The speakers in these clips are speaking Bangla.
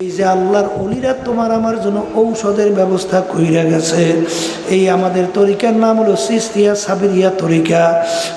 এই যে আল্লাহর অলিরা তোমার আমার জন্য ঔষধের ব্যবস্থা কইরা গেছে। এই আমাদের তরিকার নাম হলো সিস্তিয়া সাবিরিয়া তরিকা।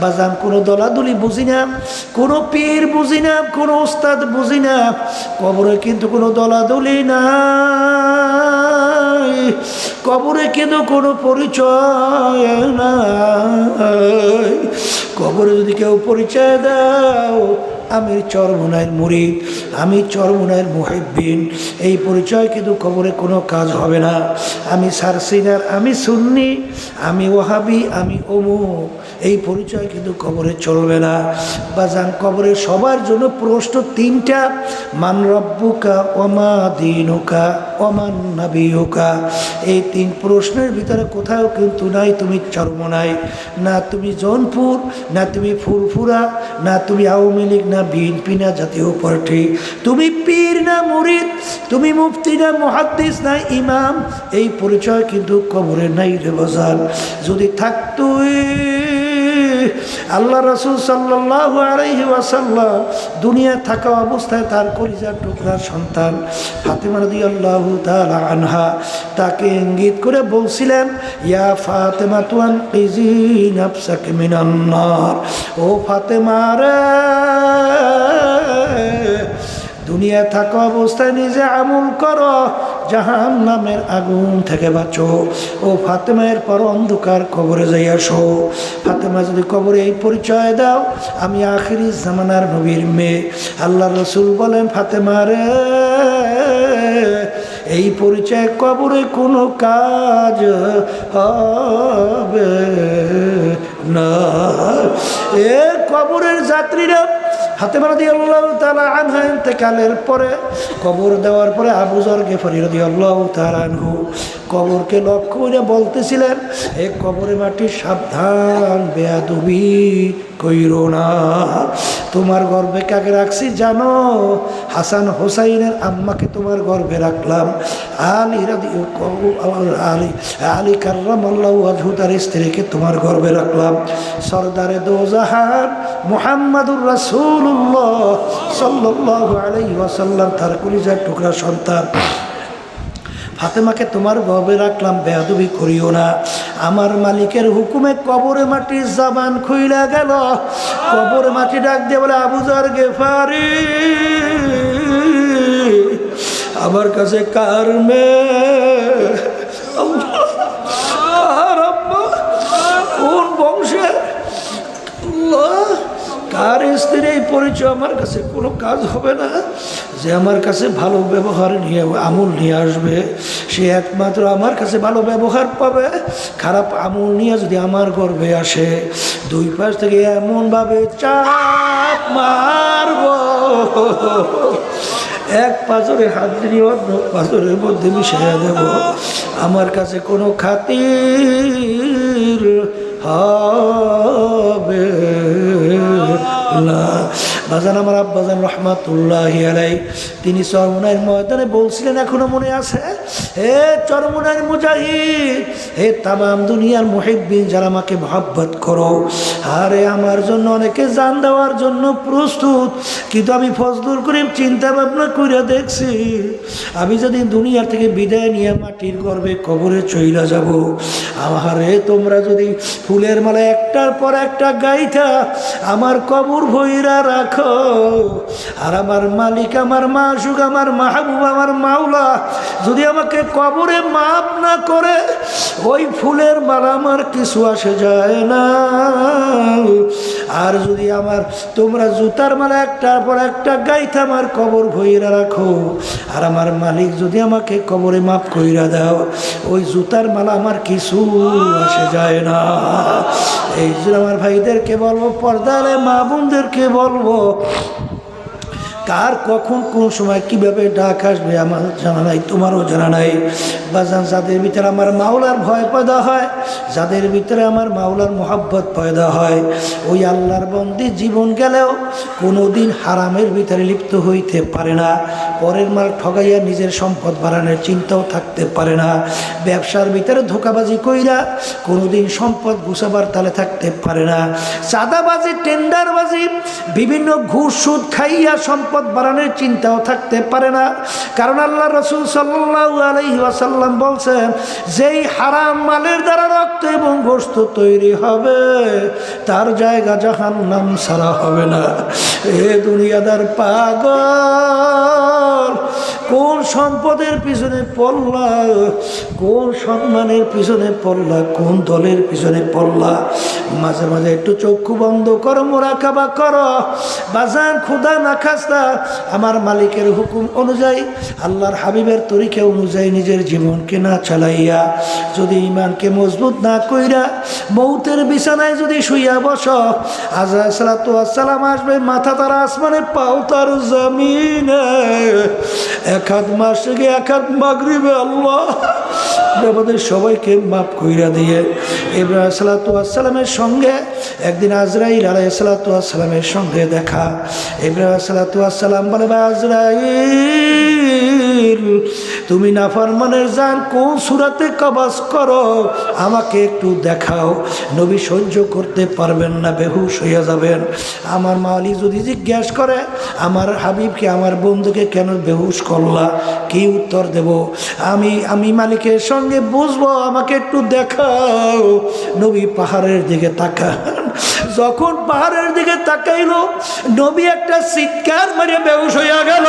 বাজান, কোনো দলাদলি বুঝি না, কোনো পীর বুঝি না, কোনো ওস্তাদ বুঝি না, কবরে কিন্তু কোনো দলাদলি না কবরে কিন্তু কোনো পরিচয় না কবরে যদি কেউ পরিচয় দাও আমি চরমুনায়ের মুরিদ, আমি চরমুনায়ের মুহিব্বিন। এই পরিচয় কিন্তু কবরে কোনো কাজ হবে না। আমি সারসিনার আমি সুন্নি, আমি ওহাবি আমি অমুক। এই পরিচয় কিন্তু কবরে চলবে না। বা যান কবরে সবার জন্য প্রশ্ন তিনটা, মান রব্বুকা ওমা দিনুকা। ওমান নাবিউকা এই তিন প্রশ্নের ভিতরে কোথাও কিন্তু নাই, তুমি চরমনাই। না তুমি জৌনপুর, না তুমি ফুরফুরা, না তুমি আওয়ামী লীগ, না বিএনপি, না জাতীয় পার্টি। তুমি পীর না মুরিদ, তুমি মুফতি না মহাদ্দিস, না ইমাম। এই পরিচয় কিন্তু কবরে নাই রে বাজান। যদি থাকতোই আল্লাহ রসুল সাল্লাহ আলহি ওয়াসাল্লাম দুনিয়া থাকা অবস্থায় তার কলিজার টুকরার সন্তান ফাতেমা রদি আল্লাহ আনহা তাকে ইঙ্গিত করে বলছিলেন, ইয়া ফাতেমা তুয়ান ইজি মিনান্নার ও ফাতেমা রে দুনিয়া থাকা অবস্থায় নিজে আমল করো। জাহান নামের আগুন থেকে বাঁচো। ও ফাতেমায়ের পর অন্ধকার কবরে যাই আসো। ফাতেমা, যদি কবরে এই পরিচয় দাও, আমি আখিরি জামানার নবীর মেয়ে। আল্লাহ রসুল বলেন, ফাতেমা রে, এই পরিচয় কবরে কোনো কাজ হবে না। এ কবরের যাত্রীরা হাতে রদি আল্লাহ তালা আনহা ইন্তেকালের পরে, কবর দেওয়ার পরে আবুজর গেফারি রদি আল্লাহ তালানহু কবরকে লক্ষ্য করে বলতেছিলেন, এ কবরে মাটি সাবধান, বেয়াদুবি কইর না। তোমার গর্বে কাকে রাখছি জানো? হাসান হোসাইনের আম্মাকে তোমার গর্বে রাখলাম। আলী আলী আলী কার্রাম আল্লাহ আজহুদার স্ত্রীকে তোমার গর্বে রাখলাম। সর্দারে দোজাহান মোহাম্মদুর রাসুল্লাহ সাল্লাহ আলাই ওয়াসাল্লাম, তার কলিজার টুকরা সন্তান। ফাতেমাকে তোমার গবে রাখলাম, বেয়াদবি করিও না। আমার মালিকের হুকুমে কবরে মাটির জাবান খুইলা গেল। কবরে মাটি ডাক দিয়ে বলে আবুজার গেফারি, আমার কাছে কার কোন বংশের কার স্ত্রীর এই পরিচয়? আমার কাছে কোনো কাজ হবে না। যে আমার কাছে ভালো ব্যবহার নিয়ে, আমূল নিয়ে আসবে, সে একমাত্র আমার কাছে ভালো ব্যবহার পাবে। খারাপ আমূল নিয়ে যদি আমার গর্বে আসে, দুই পাশ থেকে এমনভাবে চাপ মারব। এক পাথরে হাত দিয়ে অন্য পাথরের মধ্যে মিশিয়ে দেব। আমার কাছে কোনো খাতির হবে না। বাজান, আমার আব্বাজান রহমাতুল্লাহ আলাই তিনি চরমুনাইয়ের ময়দানে বলছিলেন, এখনও মনে আছে? হে চরমুনাইয়ের মুজাহিদ হে তামাম দুনিয়ার মুহিব্বিন, যারা আমাকে মহাব্বত করো। আরে, আমার জন্য অনেকে জান দেওয়ার জন্য প্রস্তুত, কিন্তু আমি ফজলুল করিম চিন্তা ভাবনা করে দেখছি, আমি যদি দুনিয়ার থেকে বিদায় নিয়ে মাটির গর্বে কবরে চইলা যাব, আমারে তোমরা যদি ফুলের মালা একটার পর একটা গাইথা আমার কবর ভৈরা রাখো। আর আমার মালিক, আমার মাসুক, আমার মাহবুব, আমার মাওলা, যদি আমাকে কবরে মাপ না করে, ওই ফুলের মালা আমার কিছু আসে যায় না। আর যদি আমার, তোমরা জুতার মালা একটার পর একটা গাইতে আমার কবর ভইরা রাখো, আর আমার মালিক যদি আমাকে কবরে মাপ কইরা দাও, ওই জুতার মালা আমার কিছু আসে যায় না। এই জন্য আমার ভাইদেরকে বলব পর্দালে মা বোনদেরকে বলব কার, কখন, কোন সময়, কীভাবে ডাক আসবে আমার জানা নাই, তোমারও জানা নাই। বাজান, যাদের ভিতরে আমার মাওলার ভয় পয়দা হয়, যাদের ভিতরে আমার মাওলার মোহাব্বত পয়দা হয়, ওই আল্লাহর বন্দি জীবন গেলেও কোনো দিন হারামের ভিতরে লিপ্ত হইতে পারে না। পরের মাল ঠগাইয়া নিজের সম্পদ বাড়ানোর চিন্তাও থাকতে পারে না। ব্যবসার ভিতরে ধোকাবাজি কইরা কোনোদিন সম্পদ গুছাবার তালে থাকতে পারে না। চাঁদাবাজি, টেন্ডারবাজি, বিভিন্ন ঘুষ, সুদ খাইয়া সম্পদ বাড়ানোর চিন্তাও থাকতে পারে না। কারণ আল্লাহ রসুল সাল্লাহ আলহি ওয়াসাল্লাম বলছেন, যেই হারাম মালের দ্বারা রক্ত এবং গোস্ত তৈরি হবে, তার জায়গা জাহান নাম সারা হবে না। এ দুনিয়াদার পাগল الأبرار কোন সম্পদের পিছনে পড়লা? কোন সম্মানের পিছনে পড়লা? কোন দলের পিছনে পড়লা? মাঝে মাঝে একটু চক্ষু বন্ধ করো মোরা কাবা করো। বাজান খুদা না খাস্তা আমার মালিকের হুকুম অনুযায়ী, আল্লাহর হাবিবের তরিকা অনুযায়ী নিজের জীবনকে না চালাইয়া, যদি ইমানকে মজবুত না কইরা, মৌতের বিছানায় যদি শুইয়া বস আজা আসবে মাথা তার আসমানে, পাও তার জমিনে। এক মাসে থেকে এক মাগরিবে আল্লাহ আমাদের সবাইকে মাফ কইরা দিয়ে ইব্রাহিম সালাতামের সঙ্গে, একদিন আজরাইল আলাই সালাতামের সঙ্গে দেখা। ইব্রাহিম সালাতাম বলে, "ভাই আজরাইল তুমি নাফরমানের যান কোন সুরাতে কবাস করো? আমাকে একটু দেখাও। নবী সহ্য করতে পারবেন না, বেহুশ হইয়া যাবেন। আমার মালি যদি জিজ্ঞেস করে, আমার হাবিবকে, আমার বন্ধুকে কেন বেহুশ করলা? কি উত্তর দেব? আমি আমি মালিকের সঙ্গে বুঝব, আমাকে একটু দেখাও। নবী পাহাড়ের দিকে তাকা যখন পাহাড়ের দিকে তাকাইল, নবী একটা চিৎকার মারিয়ে বেহুশ হইয়া গেল।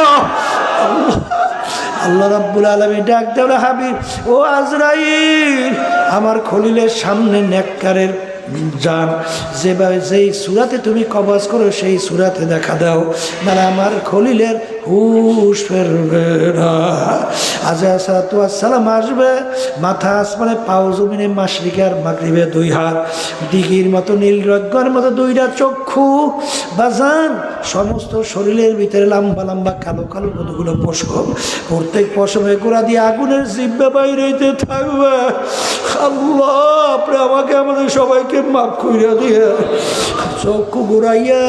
আল্লাহ রাব্বুল আলমী ডাক দেওয়া হাবিব, ও আজরাইল, আমার খলিলের সামনে নেককারের যান যেভাবে যেই সুরাতে তুমি কবজ করো, সেই সুরাতে দেখা দাও। মানে আমার খলিলের হুশ ফেরবে না। আজা সালাম আসবে। মাথা আসমানে পাও জমিনে মাসরিকে আর মাগরিবে দুই হাত। দিঘির মতো নীল রজ্ঞর মতো দুইটা চক্ষু। বাজান, সমস্ত শরীরের ভিতরে লম্বা লম্বা কালো কালো কতগুলো পশম। প্রত্যেক পশমে গোড়া দিয়ে আগুনের জিব্বা বাইরেতে থাকবে। আল্লাহ, আপনি আমাকে, আমাদের সবাইকে মাফ কইরা দিয়ে। চক্ষু ঘুরাইয়া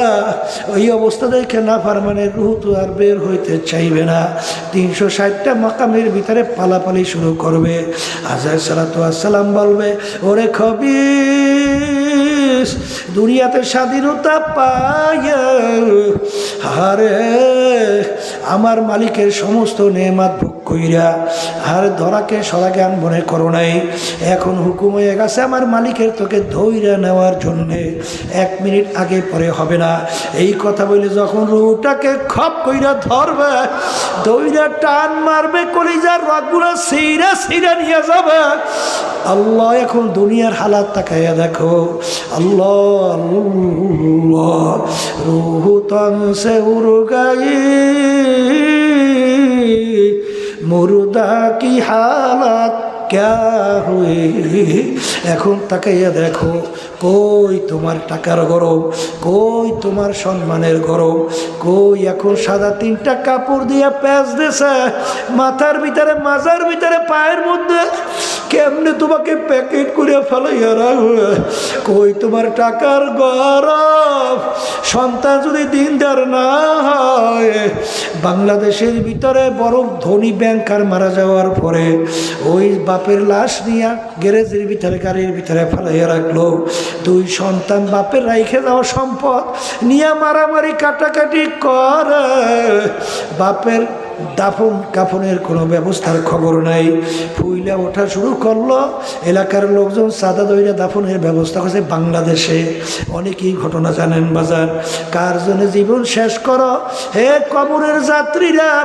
ওই অবস্থা দেখে না ফারমানের রুহ তো আর বের হইতে চাইবে না। তিনশো ষাটটা মাকামের ভিতরে পালাপালি শুরু করবে। আজহার সালাত আসসালাম বলবে, ওরে খবি দুনিয়াতে স্বাধীনতা পায় হারে আমার মালিকের সমস্ত নেমাত ভোগ কইরা, আর ধরাকে সরাকে সরাজ্ঞান মনে করো নাই। এখন হুকুম হয়ে গেছে আমার মালিকের তোকে ধৈর্য নেওয়ার জন্যে। এক মিনিট আগে পরে হবে না। এই কথা বলে যখন রুটাকে খপ কইরা ধরবে দইরা টান মারবে, কলিজার রগগুলো সিরা সিরা নিয়ে যাবে। আল্লাহ এখন দুনিয়ার হালাত তাকাইয়া দেখো। আল্লাহ রুহু তন সে উরগাই মুর্দা কি হালাত? ক্যা হুয়ে? এখন তাকাইয়া দেখো, কই তোমার টাকার গরম? কই তোমার সম্মানের গরম? কই এখন সাদা তিনটা কাপড় দিয়া প্যাঁচ দেছে? মাথার ভিতরে, মাজার ভিতরে, পায়ের মধ্যে? কেমনে তোমাকে প্যাকেট করে ফেলাইয়া রাখবে? কই তোমার টাকার গরম সন্তান যদি দিনদার না হয়, বাংলাদেশের ভিতরে বড় ধনী ব্যাংকার মারা যাওয়ার পরে ওই বাপের লাশ নিয়ে গ্যারেজের ভিতরে, গাড়ির ভিতরে ফেলাইয়া রাখল। দুই সন্তান বাপের রাইখে যাওয়া সম্পদ নিয়ে মারামারি কাটাকাটি করে। বাপের দাফন কাফনের কোনো ব্যবস্থার খবর নাই। ফুইলা ওঠা শুরু করল। এলাকার লোকজন সাদা দইরা দাফনের ব্যবস্থা করছে বাংলাদেশে। অনেকেই ঘটনা জানেন বাজার। কার জন্য জীবন শেষ করো? হে কবরের যাত্রীরা,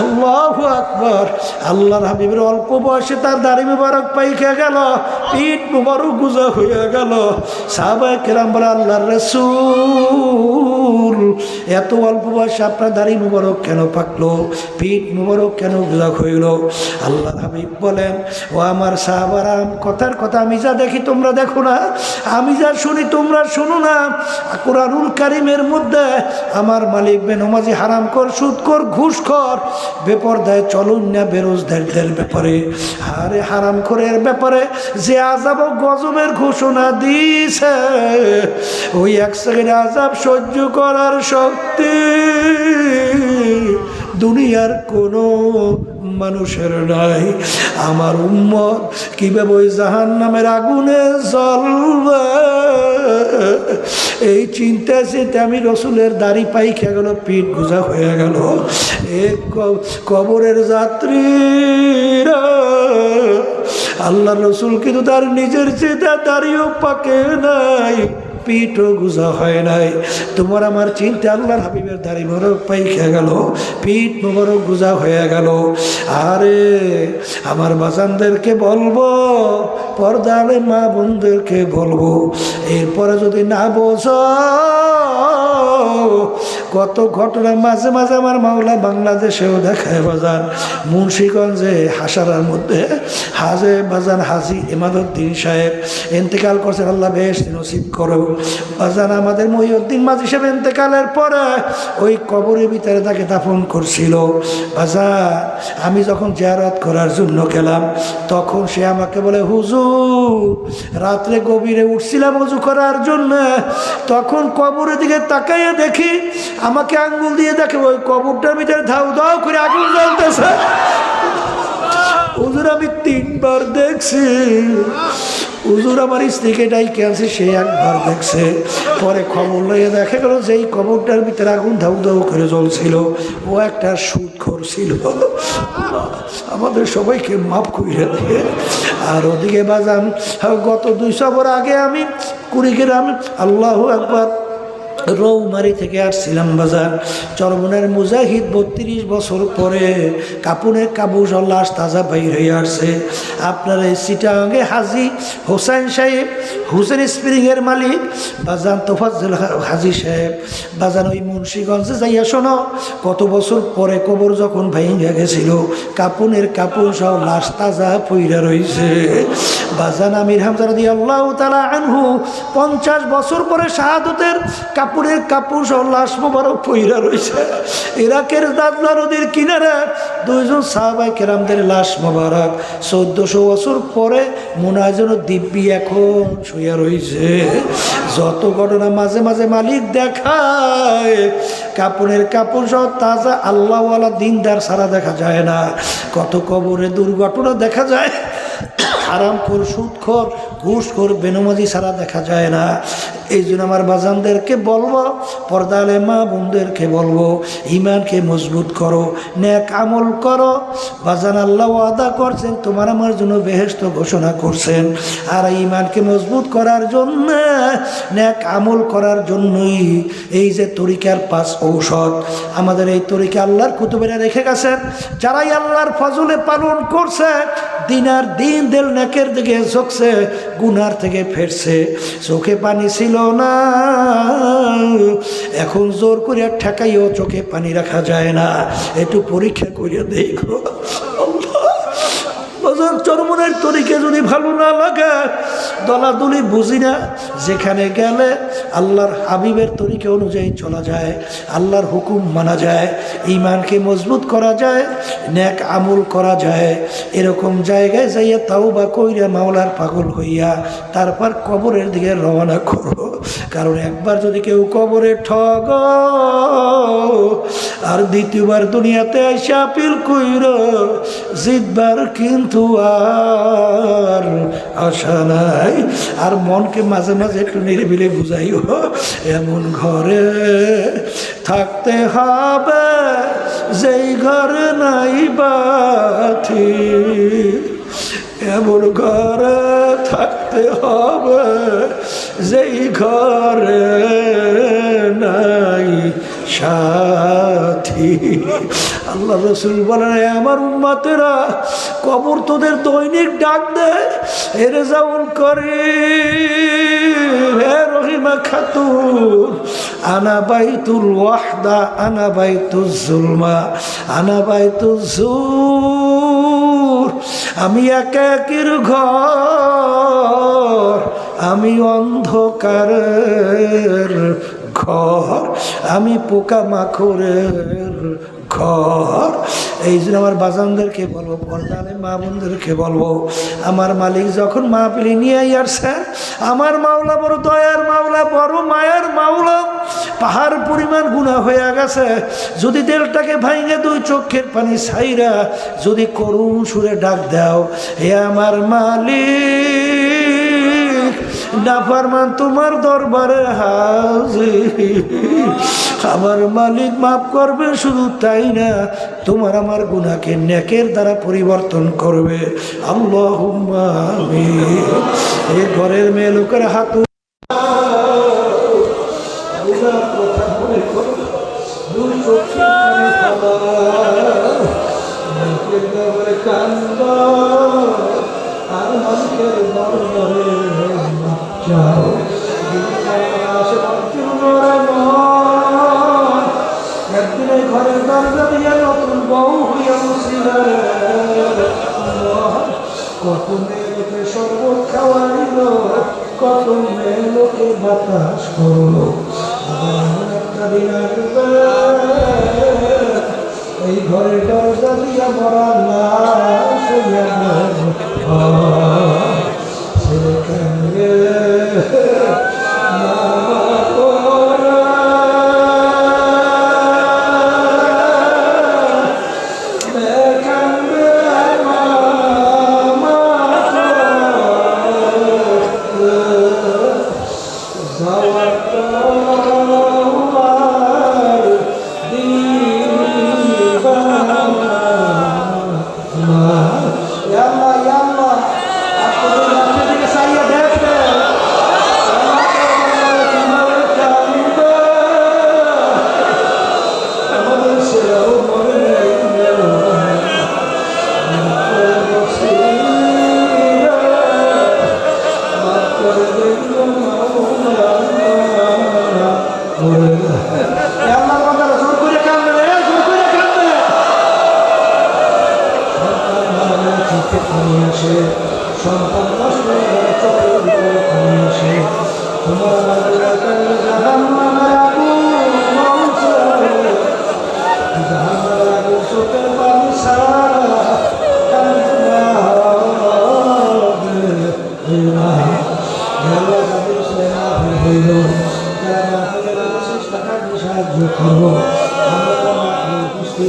আল্লাহ আকবর। আল্লাহর হাবিবের অল্প বয়সে তার দাড়ি মুবারক পাইকে গেল। পিঠ মুবারক গুজা হইয়া গেল। সাহাবায় কেরাম বলে, আল্লাহর রসুল, এত অল্প বয়সে আপনার দাড়ি মুবারক কেন পাকলো? পিঠ মোবারক কেন গুজা হইল? আল্লাহ হাবিব বলেন, ও আমার সাহাবারাম কথার কথা, আমি যা দেখি তোমরা দেখো না, আমি যা শুনি তোমরা শোনো না। কোরআনুল কারিমের মধ্যে আমার মালিক বেনমাজি হারাম কর, সুদ কর, ঘুষ কর, বেপরদায় চলুন না বেরোজগারদের ব্যাপারে। আরে হারাম করের ব্যাপারে যে আজাব গজবের ঘোষণা দিছে ওই এক সেকেন্ড আজাব সহ্য করার শক্তি দুনিয়ার কোনো মানুষের নাই। আমার উম্মত কীভাবে ওই জাহান নামের আগুনে জ্বলবে? এই চিন্তা চিন্তা আমি রসুলের দাড়ি পাই খেয়ে গেল, পিঠ গুজা হয়ে গেল। এ কবরের যাত্রীরা আল্লাহ রসুল কিন্তু তার নিজের চিন্তা দাড়িও পাকে নাই। পিঠও গুজা হয় নাই। তোমার আমার চিন্তা আল্লাহর হাবিবের দাড়ি বড় পাইখা গেল, পিঠ মোবারক গুজা হয়ে গেল। আরে, আমার বাজানদেরকে বলব, পর্দারে মা বোনদেরকে বলব, এরপরে যদি না বোঝো কত ঘটনা মাঝে মাঝে আমার মাওলা বাংলাদেশেও দেখায় বাজান মুন্সীগঞ্জে, হাসারার মধ্যে, হাজে বাজান হাজি ইমাদুদ্দিন সাহেব, এন্তেকাল করছেন আল্লাহ বেশ নসিব করো। বাজান আমাদের মহিউদ্দিন মাঝি সাহেব এন্তেকালের পরে ওই কবরের ভিতরে তাকে দাফন করছিল। বাজান, আমি যখন জিয়ারত করার জন্য গেলাম, তখন সে আমাকে বলে, হুজুর, রাত্রে গভীরে উঠছিলাম উজু করার জন্য। তখন কবরের দিকে তাকাইয়া দেখি আমাকে আঙ্গুল দিয়ে দেখে ওই কবরটার ভিতরে ধাউ ধাউ করে আগুন জ্বলতেছে। হুজুর, আমি তিনবার দেখছি। হুজুর, আমার স্ত্রীকে ডাইকে আছে সে একবার দেখছে। পরে খবর লইয়ে দেখে গেল যে এই কবরটার ভিতরে আগুন ধাউ ধাউ করে জ্বলছিল। ও একটা সুদ করছিল আমাদের সবাইকে মাফ করে দিয়ে আর ওদিকে বাজান, গত দুই সবর আগে আমি কুড়িগ্রাম আল্লাহ একবার রৌমারি থেকে আসছিলাম বাজার। চরমনের মুজাহিদ বত্রিশ বছর পরে কাপুনের কাবুস লাশ তাজা বাইর হয়ে আসছে। আপনার এই সিটাঙ্গে হাজি হোসেন সাহেব হুসেন স্প্রিংয়ের মালিক, বাজান তোফাজ্জল হা- হাজি সাহেব। বাজান ওই মুন্সীগঞ্জে যাইয়া শোনো, কত বছর পরে কবর যখন ভাইঙ্গা গেছিল, কাপুনের কাপুন সহ লাশ তাজা পইরা রইছে। বাজান আমির হামজার দিয়ে আল্লাহ তালা আনহু পঞ্চাশ বছর পরে শাহাদতের কাপড়ের কাপড় সহ লাশ মোবারক পইরা রয়েছে ইরাকের দাদলা নদীর কিনারে দুইজন সাহাবাই কেরামদের লাশ মোবারক। চোদ্দশো বছর পরে মনে হয় যেন দিব্যি এখন শুয়ে রয়েছে যত ঘটনা মাঝে মাঝে মালিক দেখায়, কাপড়ের কাপড় সহ তাজা আল্লাহওয়ালা দিনদার সারা দেখা যায় না। কত কবরে দুর্ঘটনা দেখা যায়। হারাম কর সুদ খর ঘুষ খর বেনমাজি সারা দেখা যায় না। এই জন্য আমার বাজানদেরকে বলব, পর্দালে মা বোনদেরকে বলব ইমানকে মজবুত করো ন্যাক আমল করো। বাজান আল্লাহ আদা করছেন, তোমার আমার জন্য বেহেস্ত ঘোষণা করছেন। আর ইমানকে মজবুত করার জন্য ন্যাক আমল করার জন্যই এই যে তরিকার পাঁচ ঔষধ, আমাদের এই তরিকা আল্লাহর কুতুবেরা রেখে গেছেন। যারাই আল্লাহর ফজলে পালন করছে, দিনার দিন দেল নেকের দিকে ঝুঁকছে, গুনার থেকে ফেরছে। চোখে পানি ছিল না। এখন জোর করে ঠেকাইও চোখে পানি রাখা যায় না। একটু পরীক্ষা করিয়া দেখো। বাজার চরমনের তরিকে যদি ভালো না লাগে, দলাদলি বুঝি না, যেখানে গেলে আল্লাহর হাবিবের তরিকে অনুযায়ী চলা যায়, আল্লাহর হুকুম মানা যায় ইমানকে মজবুত করা যায় ন্যাক আমল করা যায়, এরকম জায়গায় যাইয়া তাও বা কইরা মাওলার পাগল হইয়া তারপর কবরের দিকে রওনা করো। কারণ একবার যদি কেউ কবরে ঠগ, আর দ্বিতীয়বার দুনিয়াতে এসে আপিল কইর, জিতবার কিন্তু আর আশা নাই। আর মনকে মাঝে মাঝে একটু নিরিবিলে বুঝাইও, এমন ঘরে থাকতে হবে, যেই ঘরে নাই বাথি এমন ঘরে থাকতে হবে, যেই ঘরে নাই সাথী। আল্লাহ রসুল বলেন আমার উম্মাতেরা, কবর তোদের দৈনিক ডাক দেয় যেমন করে রহিমা জুলমা আমি একাকির ঘর, আমি অন্ধকারের ঘর, আমি পোকা মাখরের ঘর। এই জন্য আমার বাজানদেরকে বলব পর্দালে মা বোনদেরকে বলব, আমার মালিক যখন মা পিলি নিয়ে আসছে, আমার মাওলা বড় দয়ার মাওলা, বড় মায়ের মাওলা, পাহাড় পরিমাণ গুণা হয়ে গেছে। যদি দেলটাকে ভাঙে দুই চোখের পানি ছাইরা, যদি করুণ সুরে ডাক দাও, হে আমার মালিক, নাফারমান তোমার দরবারে হাজির। আমার মালিক মাফ করবে শুধু তাই না তোমার আমার গুণাকে নেকের দ্বারা পরিবর্তন করবে আল্লাহ এই ঘরের মেয়ে লোকের হাত কান্দ কত মেয়ে লোকে শরবত কত মেয়ে লোকে বাতাস করল। আবার একটা দিন এই ঘরের দরজা দিয়া মরা লাশ ছেলে É a